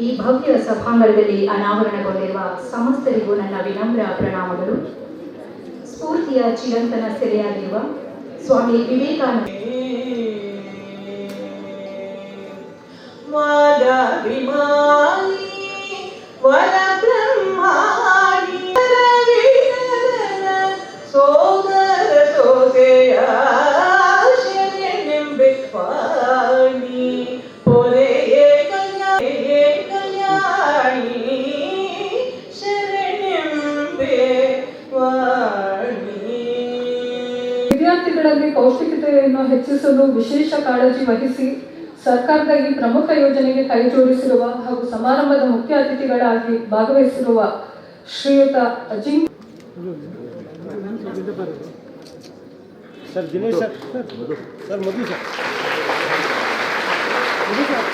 ಈ ಭವ್ಯ ಸಭಾಂಗಣದಲ್ಲಿ ಅನಾವರಣಗೊಂಡಿರುವ ಸಮಸ್ತರಿಗೂ ನನ್ನ ವಿನಮ್ರ ಪ್ರಣಾಮಗಳು. ಸ್ಫೂರ್ತಿಯ ಚಿರಂತನ ಸೆರೆಯಾಗಿರುವ ಸ್ವಾಮಿ ವಿವೇಕಾನಂದ. ವಿದ್ಯಾರ್ಥಿಗಳಲ್ಲಿ ಪೌಷ್ಟಿಕತೆಯನ್ನು ಹೆಚ್ಚಿಸಲು ವಿಶೇಷ ಕಾಳಜಿ ವಹಿಸಿ ಸರ್ಕಾರದ ಈ ಪ್ರಮುಖ ಯೋಜನೆಗೆ ಕೈಜೋಡಿಸಿರುವ ಹಾಗೂ ಸಮಾರಂಭದ ಮುಖ್ಯ ಅತಿಥಿಗಳಾಗಿ ಭಾಗವಹಿಸಿರುವ ಶ್ರೀಯುತ Ajink sir, Dinesh sir sir, Madhu sir Madhu sir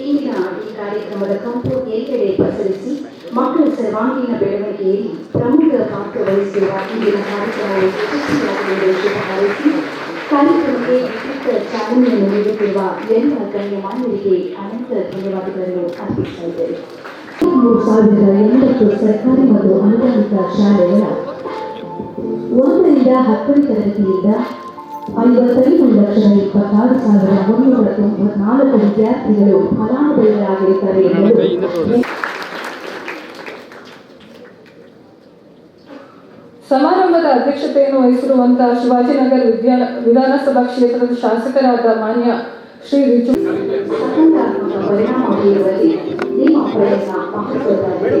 ಇಂದಿನ ಈ ಕಾರ್ಯಕ್ರಮದ ಕಂಪು ಎಲ್ಲೆಡೆ ಪಸರಿಸಿ ಮಕ್ಕಳ ಸರ್ವಾಂಗೀಣ ಬೆಳವಣಿಗೆಯಲ್ಲಿ ಪ್ರಮುಖ ಪಾತ್ರ ವಹಿಸಿರುವ ಇಂದಿನ ಕಾರ್ಯಕ್ರಮವು ಯಶಸ್ವಿಯಾಗಲೆಂದು ಶುಭ ಹಾರೈಸಿ ಕಾರ್ಯಕ್ರಮಕ್ಕೆ ವಿಶಿಷ್ಟ ಚಾಲನೆಯನ್ನು ನೀಡುತ್ತಿರುವ ಎಲ್ಲ ಗಣ್ಯಮಾನ್ಯರಿಗೆ ಅನಂತ ಧನ್ಯವಾದಗಳನ್ನು ಅರ್ಪಿಸ್ತಾ ಇದ್ದೇವೆ ಮೂರು ಸಾವಿರದ ಎಂಬತ್ತು ಸರ್ಕಾರಿ ಮತ್ತು ಅನುದಾನಿತ ಶಾಲೆಗಳ ಒಂದರಿಂದ ಹತ್ತನೇ ತರಗತಿಯಿಂದ ಐವತ್ತೈದು ಲಕ್ಷದ ಇಪ್ಪತ್ತಾರು ಸಾವಿರದ ಮುನ್ನೂರ ತೊಂಬತ್ನಾಲ್ಕು ವಿದ್ಯಾರ್ಥಿಗಳು ಫಲಾನುಭವಿಗಳಾಗಿರುತ್ತಾರೆ ಸಮಾರಂಭದ ಅಧ್ಯಕ್ಷತೆಯನ್ನು ವಹಿಸಿರುವಂತಹ ಶಿವಾಜಿನಗರ ವಿದ್ಯಾ ವಿಧಾನಸಭಾ ಕ್ಷೇತ್ರದ ಶಾಸಕರಾದ ಮಾನ್ಯ ಶ್ರೀ ರಿಜು ಸಕಾರಾತ್ಮಕ ಪರಿಣಾಮ ಬೀರುವಲ್ಲಿ ನಿಮ್ಮ ಪ್ರಯತ್ನ ಮಹತ್ವದ್ದಾಗಿದೆ.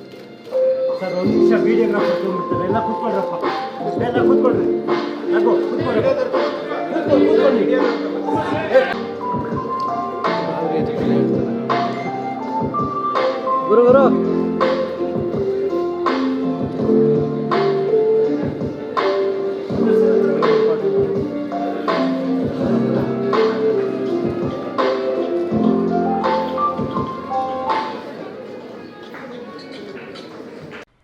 ಸರ್ ಒಂದು ನಿಮಿಷ ವಿಡಿಯೋಗ್ರಾಫರ್ ತೊಗೊಂಡ್ಬಿಡ್ತಾರೆ ಎಲ್ಲ ಕೂತ್ಕೊಳ್ರಪ್ಪ. ಎಲ್ಲ ಕೂತ್ಕೊಳ್ರಿ. ನಗು ಕೂತ್ಕೊಳ್ರಿ. ಕೂತ್ಕೊಳ್ಳಿ ಗುರು ಗುರು.